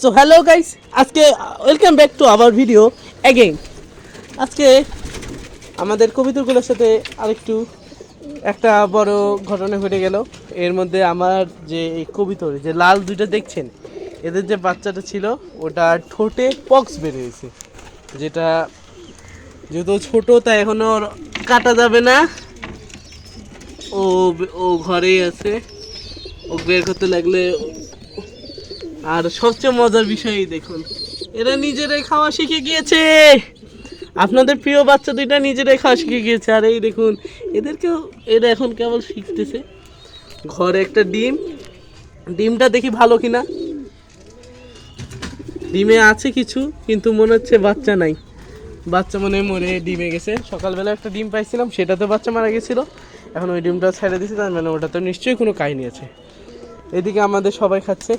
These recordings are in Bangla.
সো হ্যালো গাইস আজকে welcome back to our video again আজকে আমাদের কবিতরগুলোর সাথে আরেকটু একটা বড় ঘটনা ঘটে গেল। এর মধ্যে আমার যে এই কবিতর যে লাল দুইটা দেখছেন? এদের যে বাচ্চাটা ছিল, ওটা ঠোঁটে পক্স বেরিয়েছে যেটা যেহেতু ছোট, তাই এখনও ওর কাটা যাবে না। ও ও ঘরেই আছে। ও বের করতে লাগলে আর সবচেয়ে মজার বিষয় দেখুন, এরা নিজেরাই খাওয়া শিখে গিয়েছে। আপনাদের প্রিয় বাচ্চা দুইটা নিজেরাই খাওয়া শিখে গিয়েছে। আর এই দেখুন, এদেরকেও, এরা এখন কেবল শিখতেছে। ঘরে একটা ডিম। ডিমটা দেখি ভালো কিনা। ডিমে আছে কিছু, কিন্তু মনে হচ্ছে বাচ্চা নাই। বাচ্চা মনে মরে ডিমে গেছে। সকালবেলা একটা ডিম পাইছিলাম সেটাতে বাচ্চা মারা গেছিল। এখন ওই ডিমটা ছেড়ে দিয়েছি, তার মানে ওটা তো নিশ্চয়ই কোনো কাহিনী আছে। এদিকে আমাদের সবাই খাচ্ছে।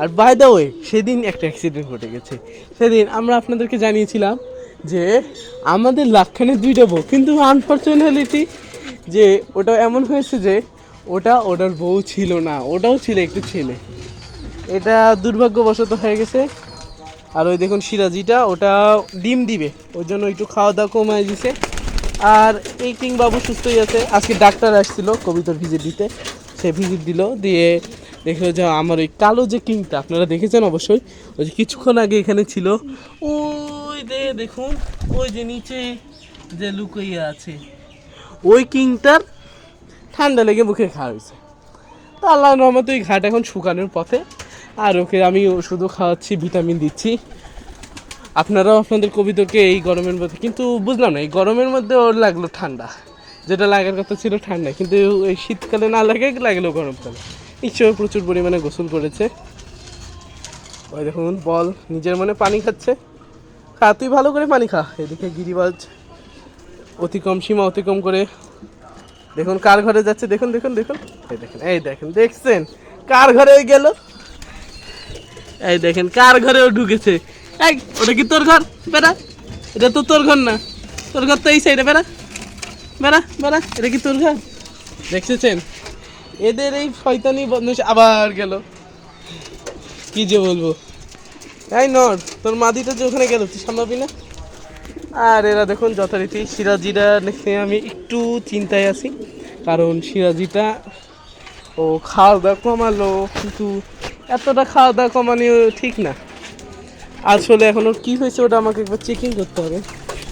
আর বাই দ্য ওয়ে সেদিন একটা অ্যাক্সিডেন্ট ঘটে গেছে। সেদিন আমরা আপনাদেরকে জানিয়েছিলাম যে আমাদের লাখখানে দুইটা বউ, কিন্তু আনফর্চুনেটলি যে ওটা এমন হয়েছে যে ওটা ওটার বউ ছিল না, ওটাও ছিল একটু ছেলে। এটা দুর্ভাগ্যবশত হয়ে গেছে। আর ওই দেখুন সিরাজিটা ওটা ডিম দিবে, ওর জন্য একটু খাওয়া দাওয়া কমায় দিছে। আর এই কিং বাবু সুস্থই আছে। আজকে ডাক্তার আসছিল কবিতার ভিজিট দিতে। সে ভিজিট দিল, দিয়ে দেখল যে আমার ওই কালো যে কিংটা, আপনারা দেখেছেন অবশ্যই, ওই যে কিছুক্ষণ আগে এখানে ছিল। ওই দেখুন, ওই যে নিচে যে লুকইয়া আছে, ওই কিংটার ঠান্ডা লেগে মুখে খাওয়া হয়েছে। তো আল্লাহ রহমতে ওই ঘাট এখন শুকানোর পথে, আর ওকে আমি ওষুধও খাওয়াচ্ছি, ভিটামিন দিচ্ছি। আপনারাও আপনাদের কবিতাকে এই গরমের মধ্যে, কিন্তু বুঝলাম না, এই গরমের মধ্যে ওর লাগল ঠান্ডা। যেটা লাগার কথা ছিল ঠান্ডা, কিন্তু এই শীতকালে না লাগে লাগল গরমকালে। নিশ্চয়ই প্রচুর পরিমাণে গোসল করেছে। ওই দেখুন, বল, নিজের মনে পানি খাচ্ছে। খা, তুই ভালো করে পানি খা। এদিকে গিরিবাজ অতিক্রম, সীমা অতিক্রম করে দেখুন কার ঘরে যাচ্ছে। দেখুন দেখুন দেখুন। এই দেখেন এই দেখেন, দেখছেন? কার ঘরে গেল? এই দেখেন, কার ঘরে ও ঢুকেছে? এই, ওটা কি তোর ঘর? বেড়া, এটা তো তোর ঘর না। তোর ঘর তো এই সাইডে বেড়া। বেড়া বেড়া, এটা কি তোর ঘর? দেখছেন এদের এই শয়তানি বদমাশ আবার গেল। কি যে বলব? এই নর, তোর মাদিটা যে ওখানে গেল, তুই সামলাবি না? আর এরা দেখুন যথারীতি সিরাজিরা দেখে আমি একটু চিন্তায় আছি। কারণ সিরাজিটা, ও খাওয়া দাওয়া কমালো, কিন্তু এতটা খাওয়া দাওয়া কমানো ঠিক না। আসলে এখন ওর কী হয়েছে ওটা আমাকে একবার চেকিং করতে হবে।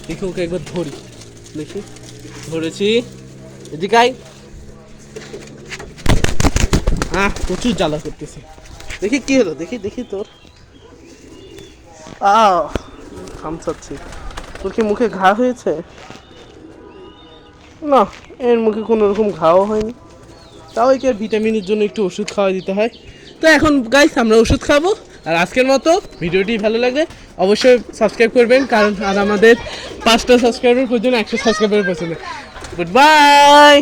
দেখি ওকে একবার ধরি। দেখি। ধরেছি। এদিকে আয় হ্যাঁ প্রচুর জ্বালা করতেছে। দেখি কি হলো, দেখি দেখি তোর। আ খামচাচ্ছি তোর কি মুখে ঘা হয়েছে? না, এর মুখে কোনো রকম ঘাও হয়নি। তাও কি আর ভিটামিনের জন্য একটু ওষুধ খাওয়া দিতে হয়। তো এখন গাইস আমরা ওষুধ খাব। আর আজকের মতো ভিডিওটি ভালো লাগে অবশ্যই সাবস্ক্রাইব করবেন, কারণ আর আমাদের পাঁচটা সাবস্ক্রাইবার পর্যন্ত একশো সাবস্ক্রাইবার পর্যন্ত। Good bye